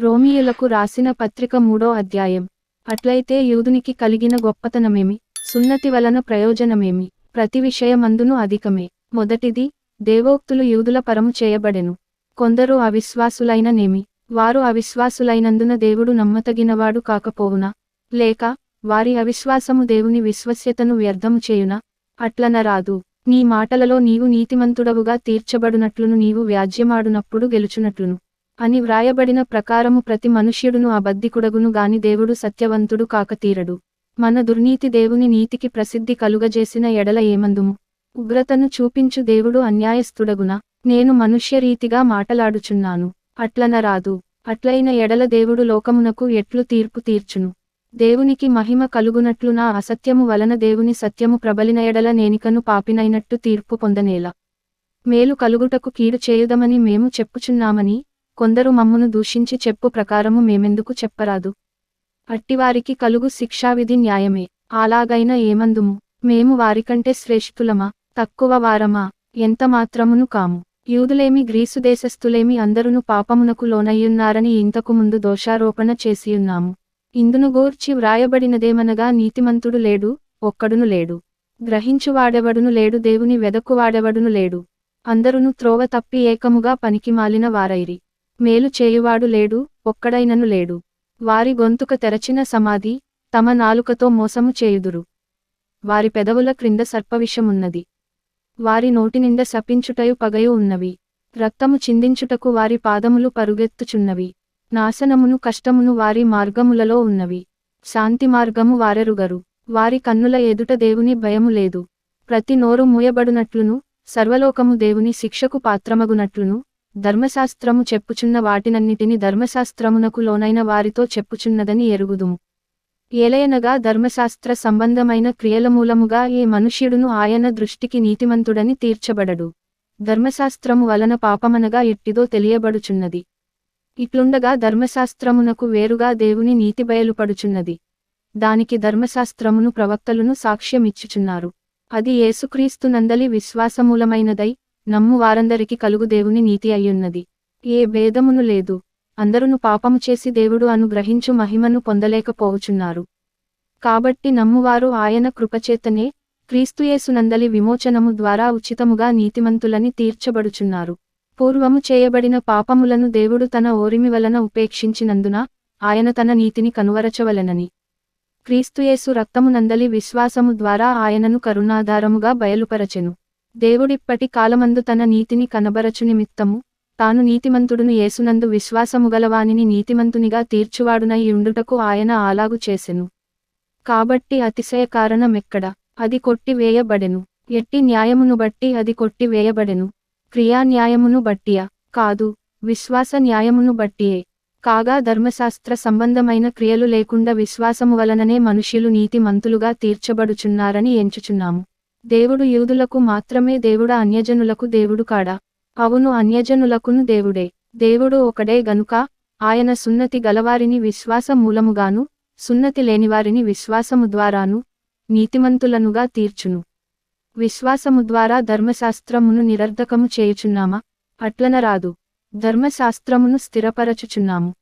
రోమియులకు రాసిన పత్రిక మూడో అధ్యాయం. అట్లయితే యూదునికి కలిగిన గొప్పతనమేమి? సున్నతి వలన ప్రయోజనమేమి? ప్రతి విషయమందును అధికమే. మొదటిది దేవోక్తులు యూదుల పరము చేయబడెను. కొందరు అవిశ్వాసులైన నేమి వారు అవిశ్వాసులైనందున దేవుడు నమ్మతగినవాడు కాకపోవునా? లేక వారి అవిశ్వాసము దేవుని విశ్వస్యతను వ్యర్థము చేయునా? అట్లనరాదు నీ మాటలలో నీవు నీతిమంతుడవుగా తీర్చబడునట్లును నీవు వ్యాజ్యమాడునప్పుడు గెలుచునట్లును. అని వ్రాయబడిన ప్రకారము ప్రతి మనుష్యుడును అబద్ధికుడగును గాని దేవుడు సత్యవంతుడు కాకతీరడు. మన దుర్నీతి దేవుని నీతికి ప్రసిద్ధి కలుగజేసిన ఎడల ఏమందుము? ఉగ్రతను చూపించు దేవుడు అన్యాయస్థుడగునా నేను మనుష్యరీతిగా మాటలాడుచున్నాను. అట్లనరాదు అట్లైన ఎడల దేవుడు లోకమునకు ఎట్లు తీర్పు తీర్చును? దేవునికి మహిమ కలుగునట్లు నా అసత్యము వలన దేవుని సత్యము ప్రబలిన ఎడల నేనికను పాపినైనట్టు తీర్పు పొందనేలా. మేలు కలుగుటకు కీడు చేయుదమని మేము చెప్పుచున్నామని కొందరు మమ్మును దూషించి చెప్పు ప్రకారము మేమెందుకు చెప్పరాదు. అట్టివారికి కలుగు శిక్షావిధి న్యాయమే. అలాగైన ఏమందుము? మేము వారికంటే శ్రేష్ఠులమా? తక్కువ వారమా? ఎంత మాత్రమును కాము? యూదులేమి గ్రీసు దేశస్థులేమి అందరును పాపమునకు లోనయ్యున్నారని ఇంతకు ముందు దోషారోపణ చేసియున్నాము. ఇందును గూర్చి వ్రాయబడినదేమనగా నీతిమంతుడు లేడు ఒక్కడును లేడు. గ్రహించువాడెవడును లేడు దేవుని వెదకువాడెవడును లేడు. అందరును త్రోవ తప్పి ఏకముగా పనికిమాలిన వారైరి. మేలు చేయువాడు లేడు ఒక్కడైనను లేడు. వారి గొంతుక తెరచిన సమాధి తమ నాలుకతో మోసము చేయుదురు. వారి పెదవుల క్రింద సర్పవిషమున్నది. వారి నోటినిండ శపించుటయు పగయు ఉన్నవి. రక్తము చిందించుటకు వారి పాదములు పరుగెత్తుచున్నవి. నాశనమును కష్టమును వారి మార్గములలో ఉన్నవి. శాంతి మార్గము వారెరుగరు. వారి కన్నుల ఎదుట దేవుని భయము లేదు. ప్రతి నోరు మూయబడునట్లును సర్వలోకము దేవుని శిక్షకు పాత్రమగునట్లును ధర్మశాస్త్రము చెప్పుచున్న వాటినన్నిటిని ధర్మశాస్త్రమునకు లోనైన వారితో చెప్పుచున్నదని ఎరుగుదుము. ఏలయనగా ధర్మశాస్త్ర సంబంధమైన క్రియల మూలముగా ఏ మనుష్యుడును ఆయన దృష్టికి నీతిమంతుడని తీర్చబడడు. ధర్మశాస్త్రము వలన పాపమనగా ఎట్టిదో తెలియబడుచున్నది. ఇట్లుండగా ధర్మశాస్త్రమునకు వేరుగా దేవుని నీతి బయలుపడుచున్నది. దానికి ధర్మశాస్త్రమును ప్రవక్తలను సాక్ష్యమిచ్చుచున్నారు. అది యేసుక్రీస్తునందలి విశ్వాసమూలమైనదై నమ్ము వారందరికి కలుగు దేవుని నీతి అయ్యున్నది. ఏ భేదమును లేదు. అందరును పాపము చేసి దేవుడు అనుగ్రహించు మహిమను పొందలేకపోవచున్నారు కాబట్టి నమ్మువారు ఆయన కృపచేతనే క్రీస్తుయేసునందలి విమోచనము ద్వారా ఉచితముగా నీతిమంతులని తీర్చబడుచున్నారు. పూర్వము చేయబడిన పాపములను దేవుడు తన ఓరిమి వలన ఉపేక్షించినందున ఆయన తన నీతిని కనువరచవలెనని. క్రీస్తుయేసు రక్తమునందలి విశ్వాసము ద్వారా ఆయనను కరుణాధారముగా బయలుపరచెను. దేవుడిప్పటి కాలమందు తన నీతిని కనబరచు నిమిత్తము తాను నీతిమంతుడును యేసునందు విశ్వాసముగలవానిని నీతిమంతునిగా తీర్చువాడునై ఉండుటకు ఆయన ఆలాగు చేసెను. కాబట్టి అతిశయ కారణమెక్కడ? అది కొట్టి వేయబడెను ఎట్టి న్యాయమును బట్టి అది కొట్టి వేయబడెను క్రియా న్యాయమును బట్టియా? కాదు. విశ్వాస న్యాయమును బట్టియే. కాగా ధర్మశాస్త్ర సంబంధమైన క్రియలు లేకుండా విశ్వాసము వలననే మనుష్యులు నీతిమంతులుగా తీర్చబడుచున్నారని ఎంచుచున్నాము. దేవుడు యూదులకు మాత్రమే దేవుడా అన్యజనులకు దేవుడు కాడా? అవును అన్యజనులకును దేవుడే. దేవుడు ఒకడే గనుక ఆయన సున్నతి గలవారిని విశ్వాస మూలముగాను సున్నతి లేనివారిని విశ్వాసము ద్వారాను నీతిమంతులనుగా తీర్చును. విశ్వాసము ద్వారా ధర్మశాస్త్రమును నిరర్ధకము చేయుచున్నామా? అట్లనరాదు. ధర్మశాస్త్రమును స్థిరపరచుచున్నాము.